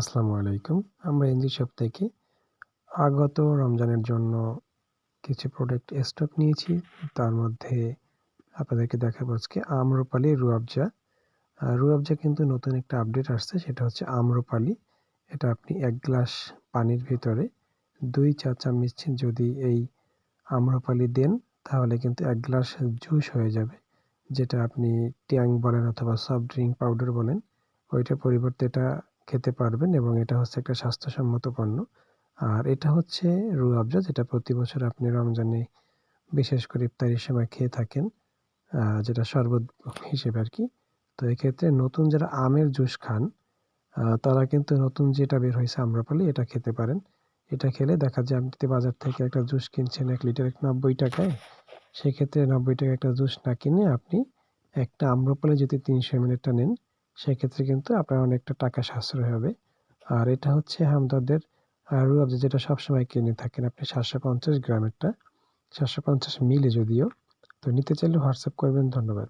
আসসালামু আলাইকুম। আমরা এনজি শপ থেকে আগত রমজানের জন্য কিছু প্রোডাক্ট স্টক নিয়েছি। তার মধ্যে আপনাদেরকে দেখাবো আজকে আম্রপালি রুয়াবজা। রুয়াবজা কিন্তু নতুন একটা আপডেট আসছে, সেটা হচ্ছে আম্রপালি। এটা আপনি এক গ্লাস পানির ভিতরে দুই চা চামচ যদি এই আম্রপালি দেন, তাহলে কিন্তু এক গ্লাস জুস হয়ে যাবে। যেটা আপনি ট্যাং বলেন অথবা সফট ড্রিঙ্ক পাউডার বলেন, ওইটার পরিবর্তে এটা খেতে পারবেন এবং এটা হচ্ছে একটা স্বাস্থ্যসম্মত পণ্য। আর এটা হচ্ছে রু আফজা যেটা প্রতি বছর আপনি রমজানে বিশেষ করে ইফতারির সময় খেয়ে থাকেন যেটা শরবত হিসেবে আর কি তো এক্ষেত্রে নতুন যারা আমের জুস খান তারা কিন্তু নতুন যেটা বের হয়েছে আম্রপালি, এটা খেতে পারেন। এটা খেলে দেখা যায় আপনি বাজার থেকে একটা জুস কিনছেন এক লিটার এক নব্বই টাকায়, সেক্ষেত্রে নব্বই টাকা একটা জুস না কিনে আপনি একটা আম্রপালি যদি তিনশো মিনিটটা নেন সেক্ষেত্রে কিন্তু আপনার অনেকটা টাকা সাশ্রয় হবে। আর এটা হচ্ছে হামদর্দের আপনি যেটা সবসময় কিনে থাকেন, আপনি সাতশো পঞ্চাশ গ্রামেরটা, সাতশো পঞ্চাশ মিলে যদিও, তো নিতে চাইলে হোয়াটসঅ্যাপ করবেন, ধন্যবাদ।